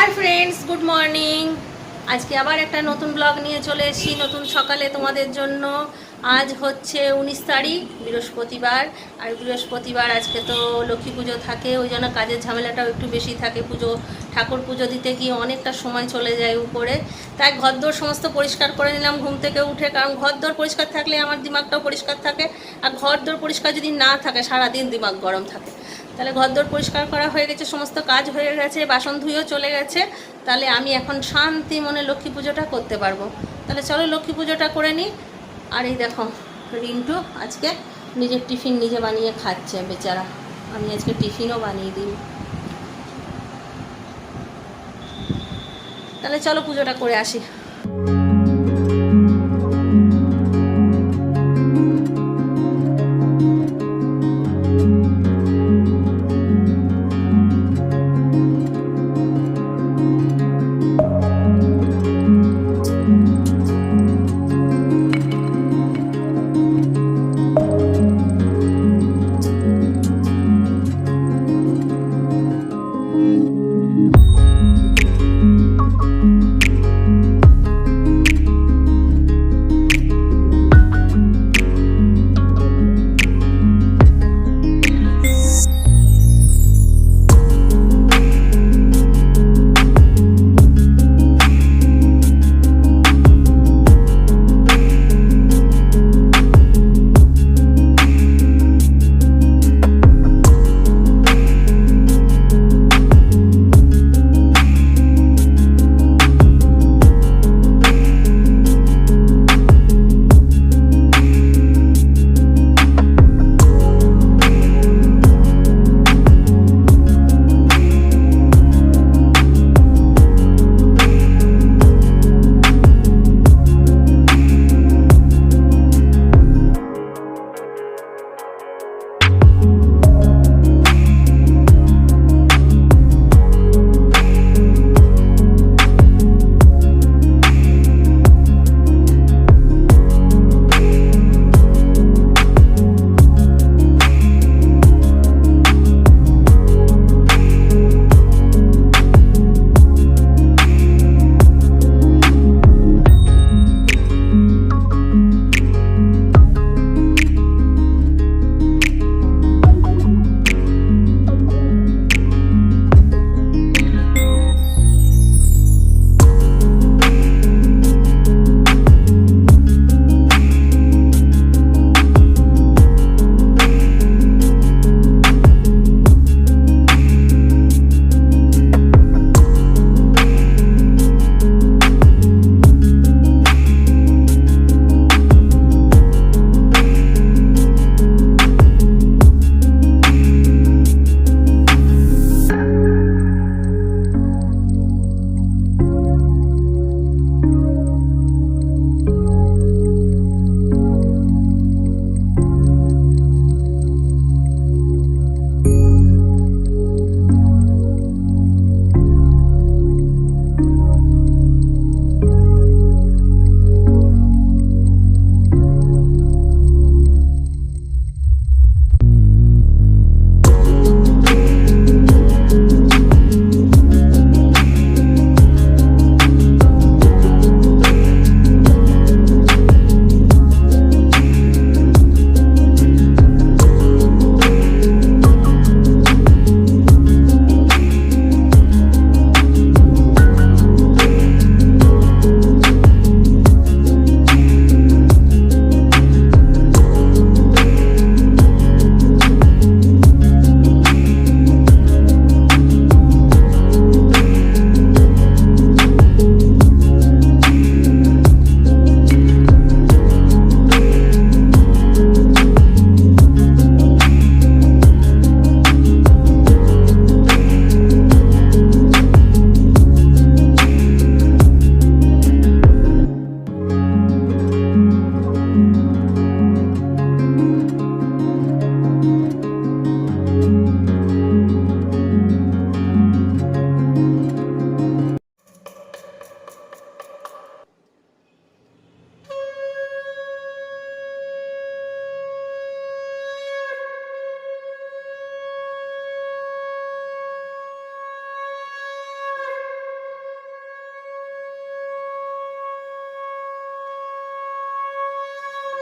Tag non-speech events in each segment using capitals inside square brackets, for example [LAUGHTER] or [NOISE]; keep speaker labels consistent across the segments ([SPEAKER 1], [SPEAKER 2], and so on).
[SPEAKER 1] Hi friends good morning আজকে আবার একটা নতুন ব্লগ নিয়ে চলে এসেছি, নতুন সকালে তোমাদের জন্য। আজ হচ্ছে উনিশ তারিখ, বৃহস্পতিবার। আর বৃহস্পতিবার আজকে তো লক্ষ্মী পুজো থাকে, ওই জন্য কাজের ঝামেলাটাও একটু বেশি থাকে। পুজো, ঠাকুর পুজো দিতে গিয়ে অনেকটা সময় চলে যায় উপরে। তাই ঘরদোর সমস্ত পরিষ্কার করে নিলাম ঘুম থেকে উঠে, কারণ ঘরদোর পরিষ্কার থাকলে আমার দিমাগটাও পরিষ্কার থাকে। আর ঘরদোর পরিষ্কার যদি না থাকে, সারাদিন দিমাগ গরম থাকে। তাহলে ঘরদোর পরিষ্কার করা হয়ে গেছে, সমস্ত কাজ হয়ে গেছে, বাসন ধুয়েও চলে গেছে, তাহলে আমি এখন শান্তি মনে লক্ষ্মী পুজোটা করতে পারব। তাহলে চলো লক্ষ্মী পুজোটা করে নিই। আর এই দেখো, রিন্টু আজকে নিজের টিফিন নিজে বানিয়ে খাচ্ছে বেচারা। আমি আজকে টিফিনও বানিয়ে দিই। তাহলে চলো পুজোটা করে আসি।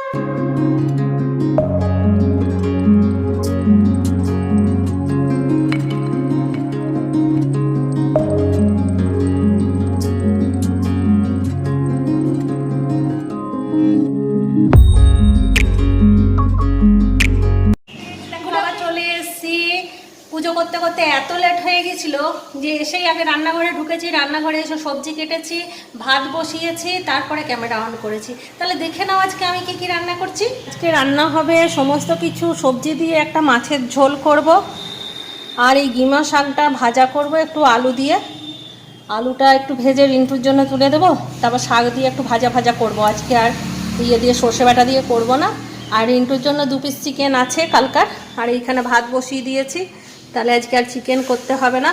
[SPEAKER 1] এখন যে এসেই আগে রান্নাঘরে ঢুকেছি, রান্নাঘরে এসে সবজি কেটেছি, ভাত বসিয়েছি, তারপরে ক্যামেরা অন করেছি। তাহলে দেখে নাও আজকে আমি কি কি রান্না করছি। আজকে রান্না হবে সমস্ত কিছু, সবজি দিয়ে একটা মাছের ঝোল করব। আর এই গিমা শাকটা ভাজা করব একটু আলু দিয়ে। আলুটা একটু ভেজে রিন্টুর জন্য তুলে দেবো। তারপর শাক দিয়ে একটু ভাজা ভাজা করব। আজকে আর ইয়ে দিয়ে সর্ষে বাটা দিয়ে করব না। আর রিন্টুর জন্য দু পিস চিকেন আছে কালকার। আর এইখানে ভাত বসিয়ে দিয়েছি। তাহলে আজকে আর চিকেন করতে হবে না।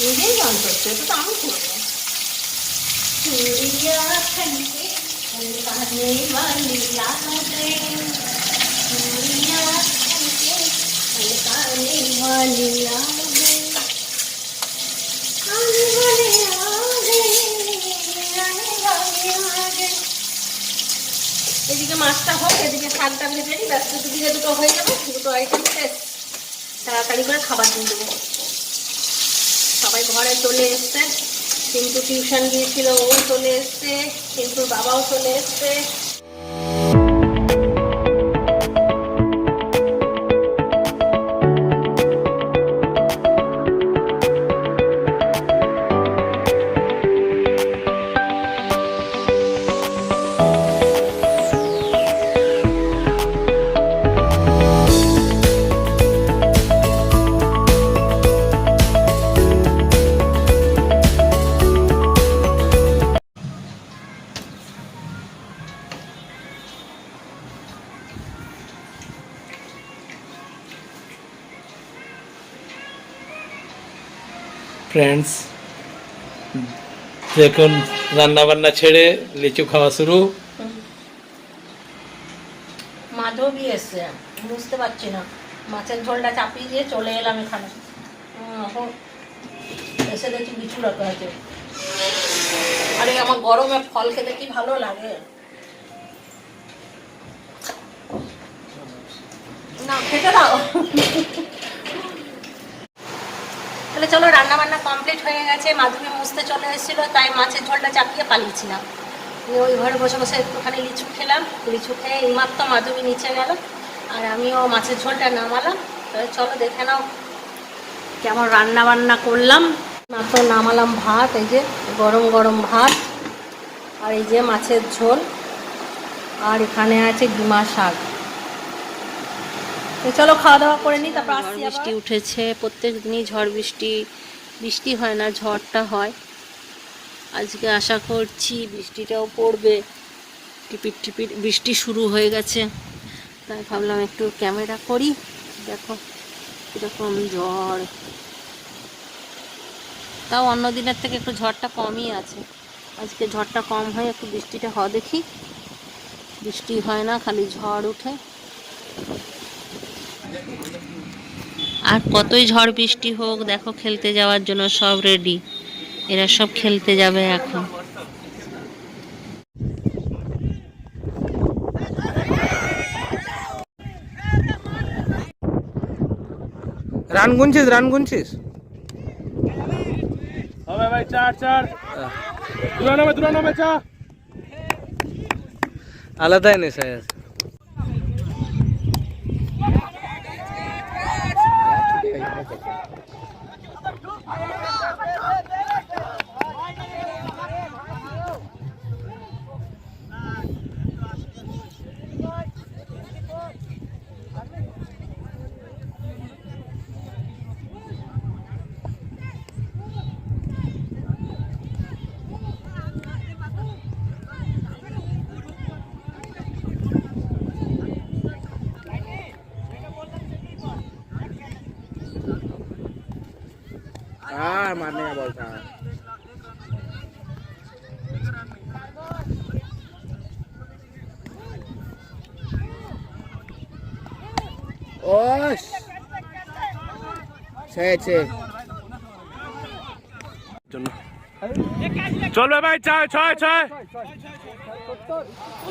[SPEAKER 1] নিজেই গান করছে এটা তো আমি করব চুড়িয়া খন্ডে কানে বালিয়া রে চুড়িয়া খন্ডে কানে বালিয়া রে কানে বালিয়া রে কানে বালিয়া রে এদিকে মাছটা হোক, এদিকে শাকটা ভেজে নিই ব্যস্ত দিকে দুটো হয়ে যাবে দুটো আইটেম তাড়াতাড়ি করে খাবার দিয়ে দেবো। সবাই ঘরে চলে এসছে। কিন্তু টিউশন গিয়েছিল, ও চলে এসছে, কিন্তু বাবাও চলে এসছে।
[SPEAKER 2] ফ্রেন্ডস দেখুন রান্না বান্না ছেড়ে লিচু খাওয়া শুরু।
[SPEAKER 1] মাধবী এসছে। বুঝতে পারছি না। মাছের ঝোলটা চাপিয়ে দিয়ে চলে এলাম এখানে। এখন এসে দেখি বিছু রাখা আছে। আরে, আমার গরমে ফল খেতে কি ভালো লাগে? না, খেতে দাও। তাহলে চলো রান্না বান্না কমপ্লিট হয়ে গেছে। মাধবী মুছতে চলে এসেছিল, তাই মাছের ঝোলটা চাপিয়ে পালিয়েছিলাম। নিয়ে ওই ঘরে বসে বসে একটুখানি লিচু খেলাম। লিচু খেয়ে এইমাত্র মাধবী নিচে গেল, আর আমিও মাছের ঝোলটা নামালাম। তাহলে চলো, দেখে নাও কেমন রান্না বান্না করলাম। মাত্র নামালাম ভাত, এই যে গরম গরম ভাত, আর এই যে মাছের ঝোল, আর এখানে আছে ডিমা শাক। তো চলো খাওয়া দাওয়া করে নিই তারপর
[SPEAKER 3] ঝড় বৃষ্টি উঠেছে প্রত্যেক দিনই ঝড় বৃষ্টি বৃষ্টি হয় না ঝড়টা হয়। আজকে আশা করছি বৃষ্টিটাও পড়বে। টিপিট টিপিট বৃষ্টি শুরু হয়ে গেছে। তাই ভাবলাম একটু ক্যামেরা করি দেখো কীরকম ঝড়। তাও অন্য দিনের থেকে একটু ঝড়টা কমই আছে। আজকে ঝড়টা কম হয় একটু বৃষ্টিটা হ দেখি। বৃষ্টি হয় না খালি ঝড় উঠে। আর কতই ঝড় বৃষ্টি হোক দেখো খেলতে যাওয়ার জন্য সব রেডি এরা সব খেলতে যাবে এখন।
[SPEAKER 2] রান গুনছিস রান গুনছিস
[SPEAKER 4] হবে ভাই চার চার। চা।
[SPEAKER 2] আলাদাই নেশা আছে।
[SPEAKER 5] চলবে ভাই ছয় ছয় ছয়।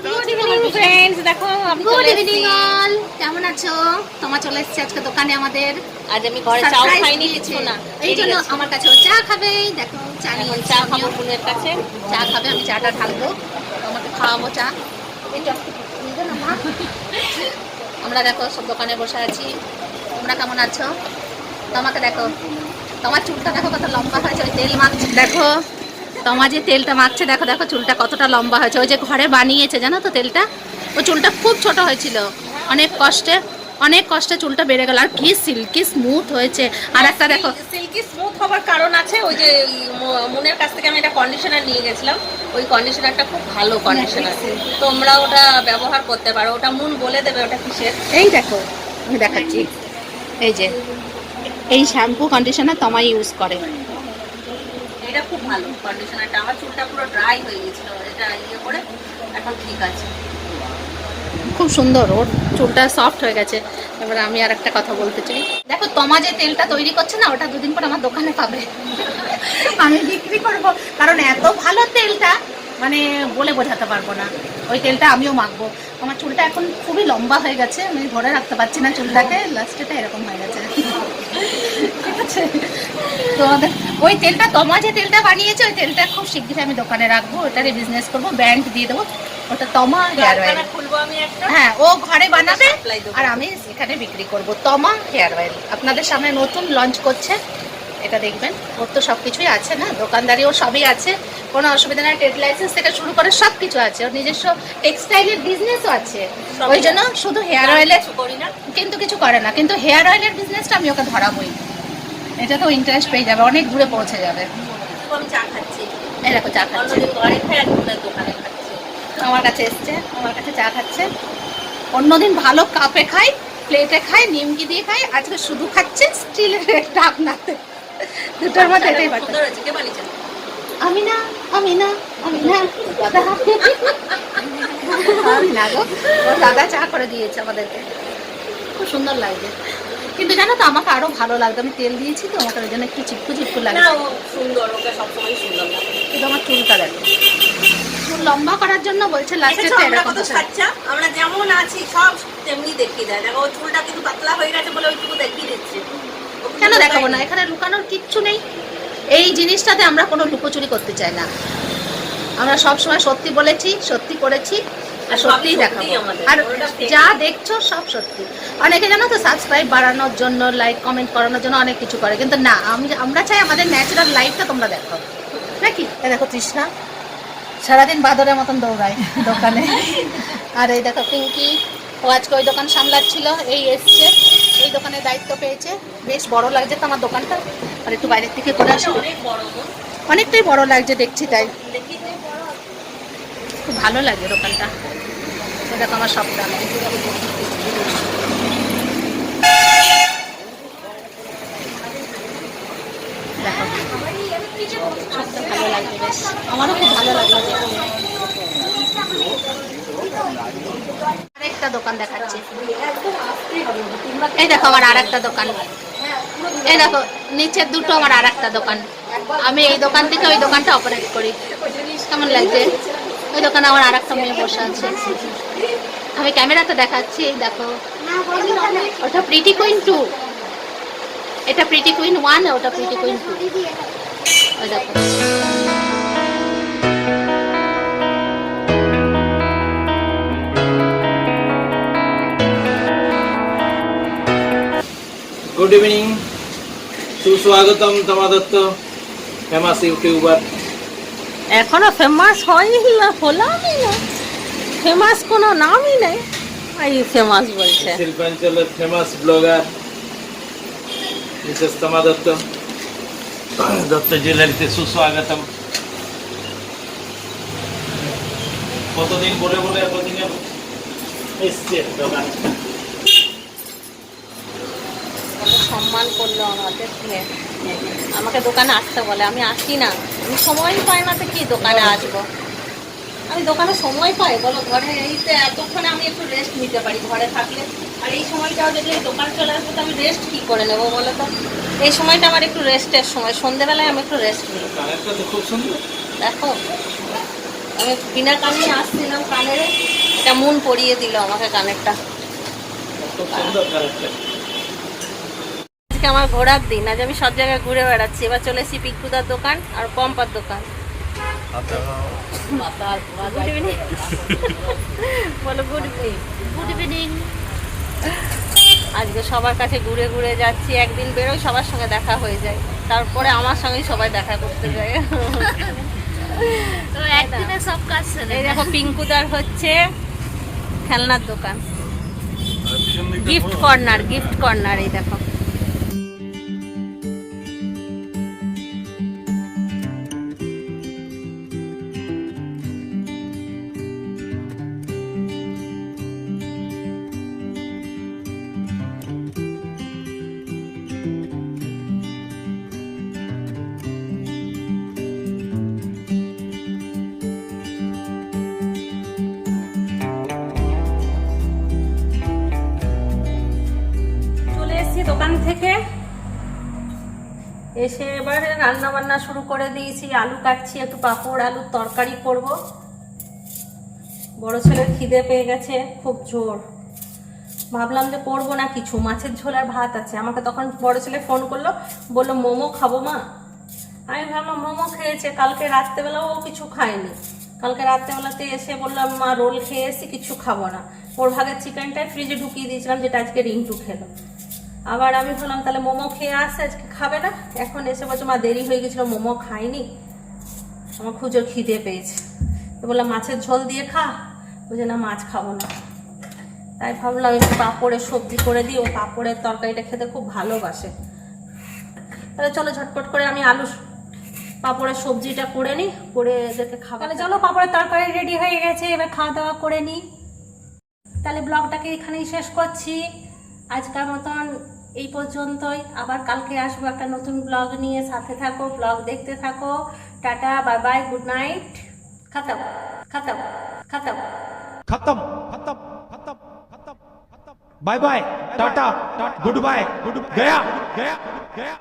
[SPEAKER 3] গুড ইভিনিং ফ্রেন্ডস দেখো আমি গুড ইভিনিং অল কেমন আছো? তোমার চলে এসেছে আজকে দোকানে আমাদের।
[SPEAKER 1] আজ আমি ঘরে খাইনি কিছু না।
[SPEAKER 3] এই জন্য আমার কাছে চা খাবে। দেখো চা
[SPEAKER 1] এখন
[SPEAKER 3] নিয়ে
[SPEAKER 1] চা
[SPEAKER 3] চা
[SPEAKER 1] খাব বোনের কাছে।
[SPEAKER 3] চা খাবে আমি চাটা ঢালবো। তোমাকে খাওয়াবো চা। চা। [LAUGHS] আমরা দেখো সব দোকানে বসে আছি। তোমরা কেমন আছো? তোমাকে দেখো। তোমার চুলটা দেখো কত লম্বা হয়েছে ওই তেল মাখছে। দেখো তোমার যে তেলটা মাখছে দেখো দেখো চুলটা কতটা লম্বা হয়েছে। ওই যে ঘরে বানিয়েছে জানো তো তেলটা? ওই চুলটা খুব ছোট হয়েছিল। অনেক কষ্টে অনেক কষ্টে চুলটা বেড়ে গেল। আর কি সিল্কি স্মুথ হয়েছে। আর একটা দেখো।
[SPEAKER 1] সিল্কি স্মুথ হবার কারণ আছে ওই যে মুনের কাছ থেকে আমি একটা কন্ডিশনার নিয়ে গেছিলাম। ওই কন্ডিশনারটা খুব ভালো কন্ডিশনার তোমরা ওটা ব্যবহার করতে পারো। ওটা মুন বলে দেবে ওটা কিসের?
[SPEAKER 3] এই দেখো আমি দেখাচ্ছি। এই যে এই শ্যাম্পু কন্ডিশনার তোমায় ইউজ করে।
[SPEAKER 1] এটা খুব ভালো কন্ডিশনারটা আমার চুলটা পুরো ড্রাই হয়ে গেছিল এটা ইয়ে করে এখন ঠিক আছে।
[SPEAKER 3] খুব সুন্দর ওর চুলটা সফট হয়ে গেছে। এবার আমি আর একটা কথা বলতে চাই। দেখো তোমা যে তেলটা তৈরি করছে না ওটা দুদিন পর আমার দোকানে পাবে। আমি বিক্রি করব কারণ এত ভালো তেলটা মানে বলে বোঝাতে পারব না। ওই তেলটা আমিও মাখবো। আমার চুলটা এখন খুবই লম্বা হয়ে গেছে আমি ধরে রাখতে পারছি না চুলটাকে লাস্টেটা এরকম হয়ে গেছে। আছে তোমাদের ওই তেলটা তোমা যে তেলটা বানিয়েছে ওই তেলটা খুব শিগগিরই আমি দোকানে রাখব ওটারে বিজনেস করব ব্র্যান্ড দিয়ে দেবো। ওটা তমা হেয়ার অয়েল হ্যাঁ ও ঘরে বানাবে আর আমি এখানে বিক্রি করব তমা হেয়ার অয়েল আপনাদের সামনে নতুন লঞ্চ করছে এটা দেখবেন। ওর তো সব কিছুই আছে না দোকানদারি ও সবই আছে কোনো অসুবিধা নেই ট্রেড লাইসেন্স থেকে শুরু করে সব কিছু আছে ওর নিজস্ব টেক্সটাইলের বিজনেসও আছে। ওই জন্য শুধু হেয়ার অয়েলের
[SPEAKER 1] কিছু করি না।
[SPEAKER 3] কিন্তু কিছু করে না কিন্তু হেয়ার অয়েলের বিজনেসটা আমি ওকে ধরাবই। এটা তো ইন্টারেস্ট পেয়ে যাবে অনেক দূরে পৌঁছে যাবে।
[SPEAKER 1] চা খাচ্ছি।
[SPEAKER 3] এই দেখো চা আমার কাছে এসছে আমার কাছে চা খাচ্ছে। অন্যদিন ভালো কাপে খাই প্লেটে খাই নিমকি দিয়ে খাই আজকে শুধু খাচ্ছে স্টিলের ঢাকনাতে দুটোর মধ্যে এটাই
[SPEAKER 1] সুন্দর হয়েছে
[SPEAKER 3] আমি না আমি না আমি না। দাদা আমি না গো দাদা চা করে দিয়েছে আমাদেরকে। খুব সুন্দর লাগছে কিন্তু জানো তো আমাকে আরও ভালো লাগতো। আমি তেল দিয়েছি তো আমাকে ওই জন্য একটু চিপকু চিপকু লাগে
[SPEAKER 1] সুন্দর ওকে সবসময় সুন্দর লাগে।
[SPEAKER 3] কিন্তু আমার চুলটা দেখো। চুল লম্বা করার জন্য বলছে লাস্টে
[SPEAKER 1] কত সাচ্চা? আমরা যেমন আছি সব তেমনি দেখিয়ে দেয়। দেখো চুলটা কিন্তু পাতলা হয়ে গেছে বলে ওইটুকু দেখিয়ে দিচ্ছে।
[SPEAKER 3] কেন দেখাবো না? এখানে লুকানোর কিচ্ছু নেই। এই জিনিসটাতে আমরা কোনো লুকোচুরি করতে চাই না। আমরা সব সময় সত্যি বলেছি সত্যি করেছি। আর সত্যিই
[SPEAKER 1] সত্যি
[SPEAKER 3] দেখাবো আর যা দেখছ সব সত্যি। অনেকে জানো তো সাবস্ক্রাইব বাড়ানোর জন্য লাইক কমেন্ট করানোর জন্য অনেক কিছু করে। কিন্তু না আমি- আমরা চাই আমাদের ন্যাচারাল লাইফটা তোমরা দেখো। নাকি? দেখো তৃষ্ণা। সারাদিন বাদরের মতন দৌড়ায় দোকানে। আর এই দেখো পিঙ্কি। ও আজকে ওই দোকান সামলাচ্ছিল এই এসছে। এই দোকানের দায়িত্ব পেয়েছে। বেশ বড় লাগছে তো আমার দোকানটা। আর একটু বাইরের থেকে করে আসি। অনেকটাই বড় লাগছে দেখছি তাই। খুব ভালো লাগে দোকানটা। দেখো আমার লাগল আরেকটা দোকান দেখাচ্ছে। এই দেখো আমার দোকান। এই দেখো, নিচের দুটো আমার আরেকটা দোকান। আমি এই দোকান থেকে ওই দোকানটা অপারেট করি। কেমন লাগছে? ওই দোকানে আমার আর একটা মেয়ে বসে আছে। আমি ক্যামেরাতে দেখাচ্ছি দেখো। ওটা প্রিটি কুইন টু এটা প্রিটি কুইন ওয়ান ওটা প্রিটি কুইন টু দেখো।
[SPEAKER 2] গুড ইভিনিং সুস্বাগতম তোমা দত্ত। ফেমাস ইউটিউবার
[SPEAKER 1] এখনও ফেমাস হয়নি হলামই না। ফেমাস কোনো নামই নেই। এই ফেমাস বলছে।
[SPEAKER 2] শিল্পাঞ্চলের ফেমাস ব্লগার মিসেস তোমা দত্ত দত্ত জুয়েলারিতে সুস্বাগতম। কতদিন বলে বলে এতদিনে এসছে দোকান?
[SPEAKER 1] সম্মান করল আমাকে। শুনে আমাকে দোকানে আসতে বলে আমি আসি না। আমি সময় পাই না তো কি দোকানে আসব। আমি দোকানে সময় পাই বলো? ঘরে এই তো এতক্ষণে আমি একটু রেস্ট নিতে পারি ঘরে থাকলে। আর এই সময়টাও যদি দোকান চলে আসব তো আমি রেস্ট কী করে নেব বলো তো? এই সময়টা আমার একটু রেস্টের সময়। সন্ধেবেলায় আমি একটু রেস্ট নিই।
[SPEAKER 2] কানেরটা খুব সুন্দর।
[SPEAKER 1] দেখো আমি বিনা কানে আসছিলাম কানের। এটা মন পরিয়ে দিল আমাকে কানেরটা।
[SPEAKER 2] কানেরটা।
[SPEAKER 1] আজকে আমার ঘোরার দিন। আজ আমি সব জায়গায় ঘুরে বেড়াচ্ছি। এবার চলে এসেছি পিকুদার দোকান আর পম্পার দোকান। গুড ইভিনিং বলো গুড ইভিনিং
[SPEAKER 3] গুড ইভিনিং
[SPEAKER 1] আজকে সবার কাছে ঘুরে ঘুরে যাচ্ছি একদিন বেরোই সবার সঙ্গে দেখা হয়ে যায়। তারপরে আমার সঙ্গেই সবাই দেখা করতে যায়।
[SPEAKER 3] তো একদিনে সব কাজ
[SPEAKER 1] এই দেখো পিঙ্কুদার হচ্ছে খেলনার দোকান। গিফট কর্নার গিফট কর্নার এই দেখো। থেকে এসে এবারে রান্না বান্না শুরু করে দিয়েছি। আলু কাটছি, একটু পাঁপড়, আলুর তরকারি করব। বড় ছেলে খিদে পেয়ে গেছে, খুব জোর। ভাবলাম যে করব না কিছু, মাছের ঝোল আর ভাত আছে। আমাকে তখন বড় ছেলে ফোন করল, বলল, মোমো খাব মা? আমি ভাবলাম, মোমো খেয়েছে, কালকে রাত্রেবেলাও ও কিছু খায়নি। কালকে রাত্রেবেলাতে এসে বললাম মা, রোল খেয়ে এসে কিছু খাব না। ওর ভাগের চিকেনটাই ফ্রিজে ঢুকিয়ে দিয়েছিলাম, যেটা আজকে রিন্টু খেলো। আবার আমি ভাবলাম তাহলে মোমো খেয়ে আসছে আজকে খাবে না? এখন এসে বলছে মা দেরি হয়ে গেছিল মোমো খাইনি। আমার খুঁজোর খিদে পেয়েছে। তো বললাম মাছের ঝোল দিয়ে খা। বলছে না মাছ খাব না। তাই ভাবলাম একটু পাঁপড়ের সবজি করে দিই। ও পাঁপড়ের তরকারিটা খেতে খুব ভালোবাসে। তাহলে চলো ঝটপট করে আমি আলু পাঁপড়ের সবজিটা করে নিই করে এদেরকে খাব তাহলে চলো পাঁপড়ের তরকারি রেডি হয়ে গেছে এবার খাওয়া দাওয়া করে নিই। তাহলে ব্লগটাকে এখানেই শেষ করছি। আজকের মতন এই পর্যন্তই। আবার কালকে আসব একটা নতুন ব্লগ নিয়ে। সাথে থাকো ব্লগ দেখতে থাকো। Tata bye bye good night খতম খতম খতম।
[SPEAKER 6] খতম খতম খতম খতম bye bye tata, good bye good গয়া গয়া গয়া।